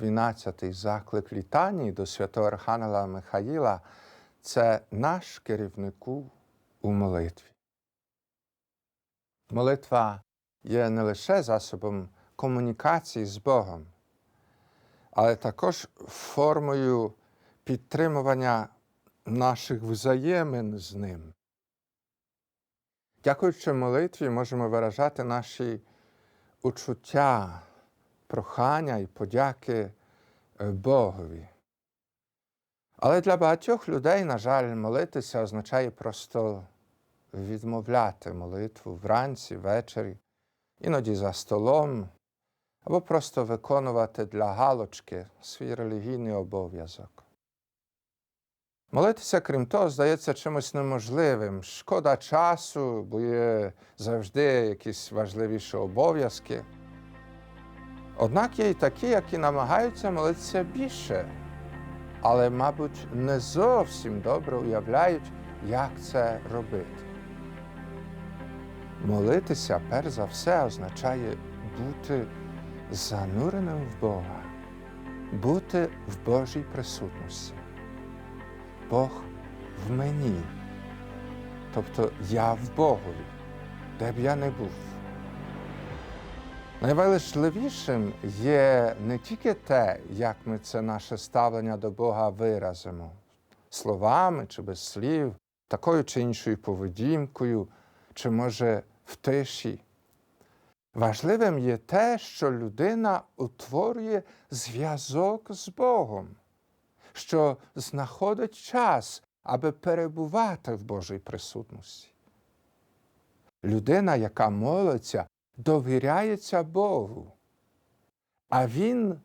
12-й заклик літанії до святого Архангела Михаїла це наш керівнику у молитві. Молитва є не лише засобом комунікації з Богом, але також формою підтримування наших взаємин з Ним. Дякуючи молитві, можемо виражати наші учуття, прохання і подяки е, Богові. Але для багатьох людей, на жаль, молитися означає просто відмовляти молитву вранці, ввечері, іноді за столом, або просто виконувати для галочки свій релігійний обов'язок. Молитися, крім того, здається чимось неможливим. Шкода часу, бо є завжди якісь важливіші обов'язки. Однак є й такі, які намагаються молитися більше, але, мабуть, не зовсім добре уявляють, як це робити. Молитися, перш за все, означає бути зануреним в Бога, бути в Божій присутності. Бог в мені, тобто я в Богові, де б я не був. Найважливішим є не тільки те, як ми це наше ставлення до Бога виразимо словами чи без слів, такою чи іншою поведінкою, чи, може, в тиші. Важливим є те, що людина утворює зв'язок з Богом, що знаходить час, аби перебувати в Божій присутності. Людина, яка молиться, довіряється Богу, а Він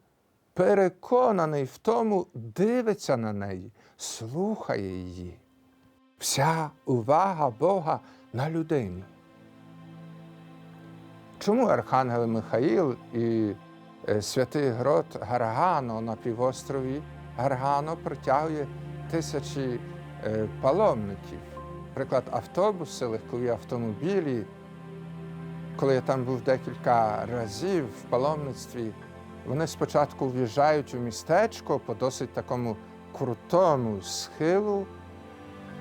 переконаний в тому, дивиться на неї, слухає її. Вся увага Бога на людині. Чому Архангел Михаїл і е, святий Грот Гаргано на півострові Гаргано притягує тисячі е, паломників? Приклад, автобуси, легкові автомобілі. Коли я там був декілька разів в паломництві, вони спочатку в'їжджають у містечко по досить такому крутому схилу,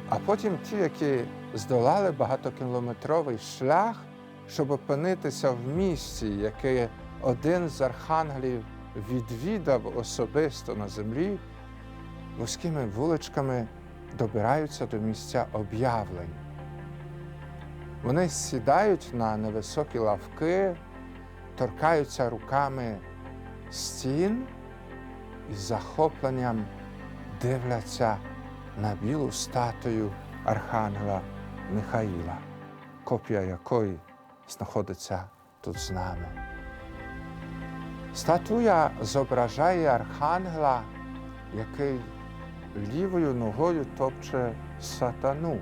а потім ті, які здолали багатокілометровий шлях, щоб опинитися в місці, яке один з архангелів відвідав особисто на землі, вузькими вуличками добираються до місця об'явлень. Вони сідають на невисокі лавки, торкаються руками стін і з захопленням дивляться на білу статую Архангела Михаїла, копія якої знаходиться тут з нами. Статуя зображає архангела, який лівою ногою топче сатану.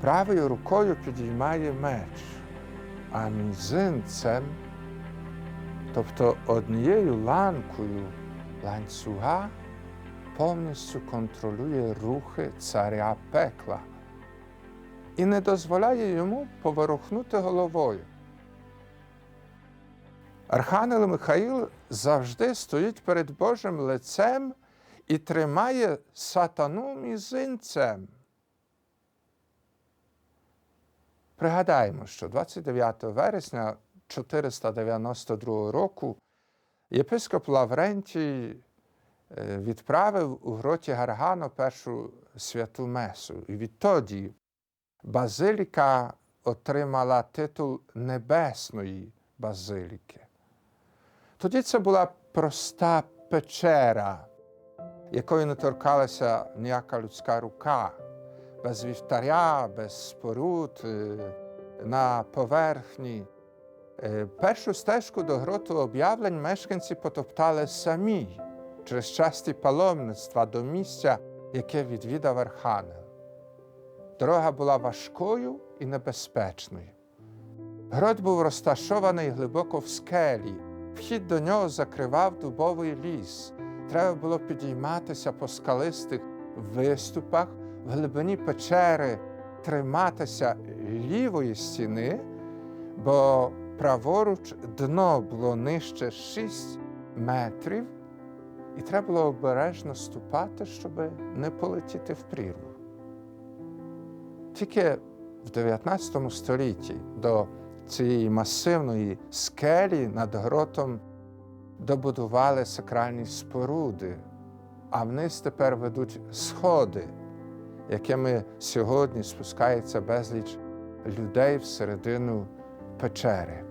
Правою рукою підіймає меч, а мізинцем, тобто однією ланкою ланцюга, повністю контролює рухи царя пекла і не дозволяє йому поворухнути головою. Архангел Михаїл завжди стоїть перед Божим лицем і тримає сатану мізинцем. Пригадаємо, що 29 вересня 492 року єпископ Лаврентій відправив у гроті Гаргано першу святу Месу. І відтоді базиліка отримала титул Небесної базиліки. Тоді це була проста печера, якою не торкалася ніяка людська рука, без вівтаря, без споруд, на поверхні. Першу стежку до гроту об'явлень мешканці потоптали самі через часті паломництва до місця, яке відвідав Архангел. Дорога була важкою і небезпечною. Грот був розташований глибоко в скелі, вхід до нього закривав дубовий ліс. Треба було підійматися по скалистих виступах в глибині печери, триматися лівої стіни, бо праворуч дно було нижче 6 метрів, і треба було обережно ступати, щоб не полетіти в прірву. Тільки в 19 столітті до цієї масивної скелі над гротом добудували сакральні споруди, а вниз тепер ведуть сходи, якими сьогодні спускається безліч людей всередину печери.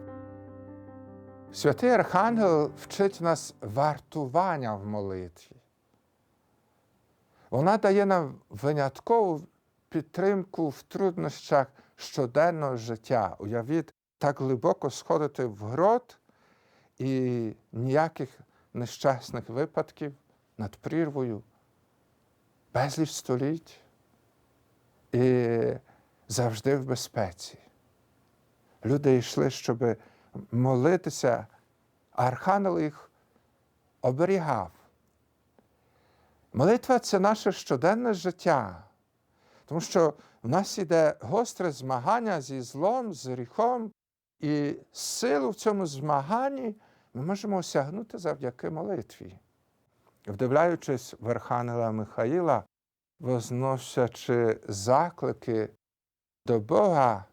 Святий Архангел вчить нас вартування в молитві. Вона дає нам виняткову підтримку в труднощах щоденного життя. Уявіть, так глибоко сходити в грот і ніяких нещасних випадків над прірвою, безліч століть і завжди в безпеці. Люди йшли, щоб молитися, архангел їх оберігав. Молитва це наше щоденне життя, тому що в нас іде гостре змагання зі злом, з гріхом, і силу в цьому змаганні ми можемо осягнути завдяки молитві. Вдивляючись в Архангела Михаїла, возносячи заклики до Бога,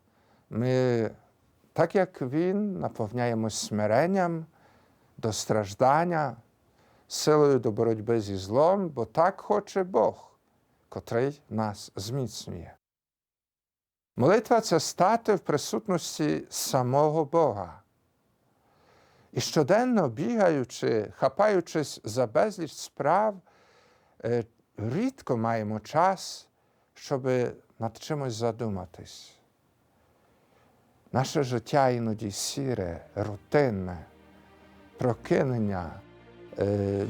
ми, так як Він, наповняємось смиренням до страждання, силою до боротьби зі злом, бо так хоче Бог, котрий нас зміцнює. Молитва це стати в присутності самого Бога. І щоденно бігаючи, хапаючись за безліч справ, е, рідко маємо час, щоб над чимось задуматись. Наше життя іноді сіре, рутинне, прокинення, е,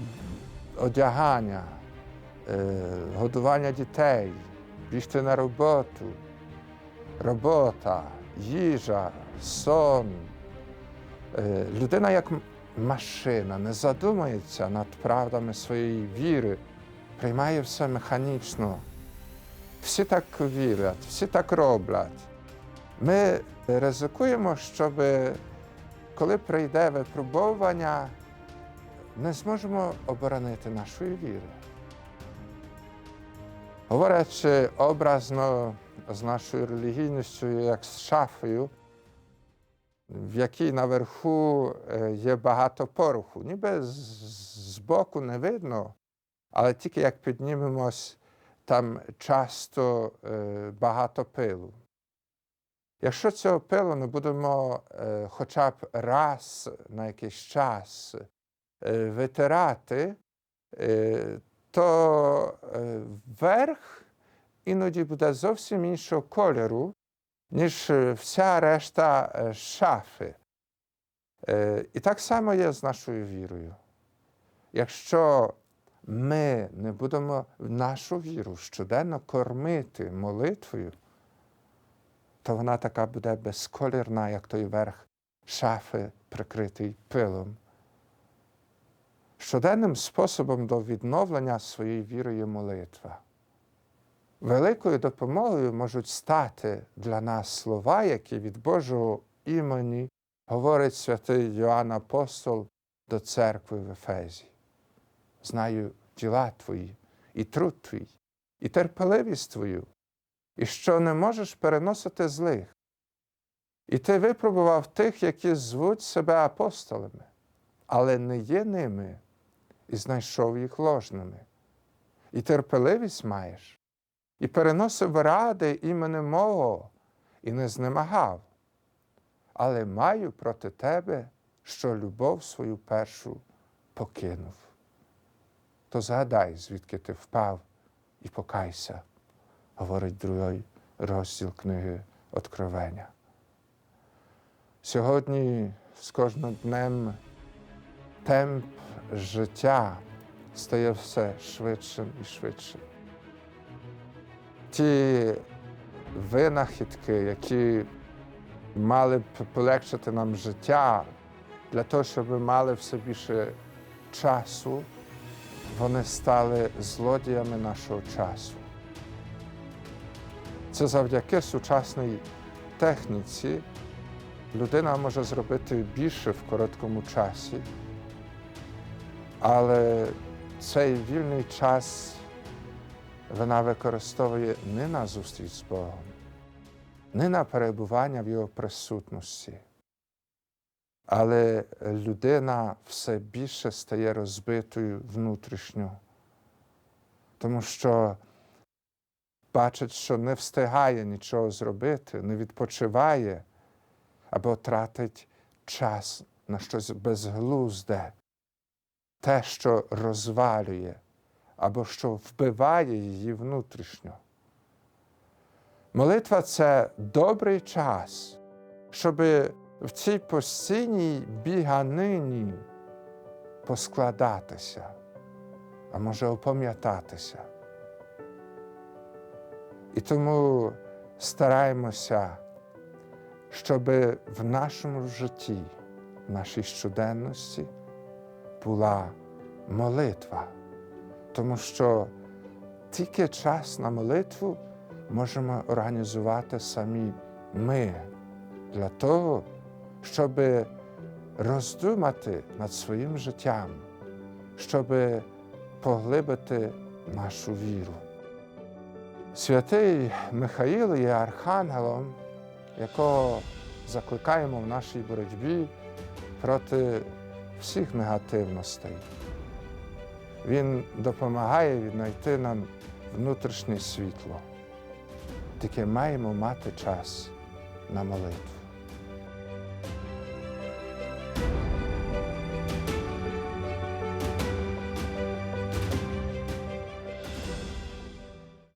одягання, е, годування дітей, бігти на роботу, робота, їжа, сон. Е, Людина як машина не задумується над правдами своєї віри, приймає все механічно. Всі так вірять, всі так роблять. Ми ризикуємо, щоб коли прийде випробування, не зможемо оборонити нашої віри. Говорячи образно з нашою релігійністю, як з шафою, в якій наверху е, є багато пороху. Ніби з- боку не видно, але тільки як піднімемось, там часто е, багато пилу. Якщо цього пилу не будемо е, хоча б раз на якийсь час е, витирати, то верх іноді буде зовсім іншого кольору, ніж вся решта шафи. І так само є з нашою вірою. Якщо ми не будемо нашу віру щоденно кормити молитвою, то вона така буде безколірна, як той верх шафи, прикритий пилом. Щоденним способом до відновлення своєї віри є молитва. Великою допомогою можуть стати для нас слова, які від Божого імені говорить святий Йоанн Апостол до церкви в Ефезі. Знаю діла твої, і труд твій, і терпеливість твою, і що не можеш переносити злих. І ти випробував тих, які звуть себе апостолами, але не є ними, і знайшов їх ложними. І терпеливість маєш, і переносив ради іменем мого, і не знемагав. Але маю проти тебе, що любов свою першу покинув. То згадай, звідки ти впав, і покайся, говорить другий розділ книги Откровення. Сьогодні з кожним днем темп життя стає все швидшим і швидшим. Ті винахідки, які мали б полегшити нам життя для того, щоб ми мали все більше часу, вони стали злодіями нашого часу. Це завдяки сучасній техніці людина може зробити більше в короткому часі, Але цей вільний час вона використовує не на зустріч з Богом, не на перебування в Його присутності. Але людина все більше стає розбитою внутрішньо, тому що бачить, що не встигає нічого зробити, не відпочиває або тратить час на щось безглузде, те, що розвалює, або що вбиває її внутрішньо. Молитва це добрий час, щоб в цій постійній біганині поскладатися, а може опам'ятатися. І тому стараємося, щоб в нашому житті, в нашій щоденності була молитва, тому що тільки час на молитву можемо організувати самі ми для того, щоб роздумати над своїм життям, щоб поглибити нашу віру. Святий Михаїл є архангелом, якого закликаємо в нашій боротьбі проти всіх негативностей. Він допомагає віднайти нам внутрішнє світло. Тільки маємо мати час на молитву.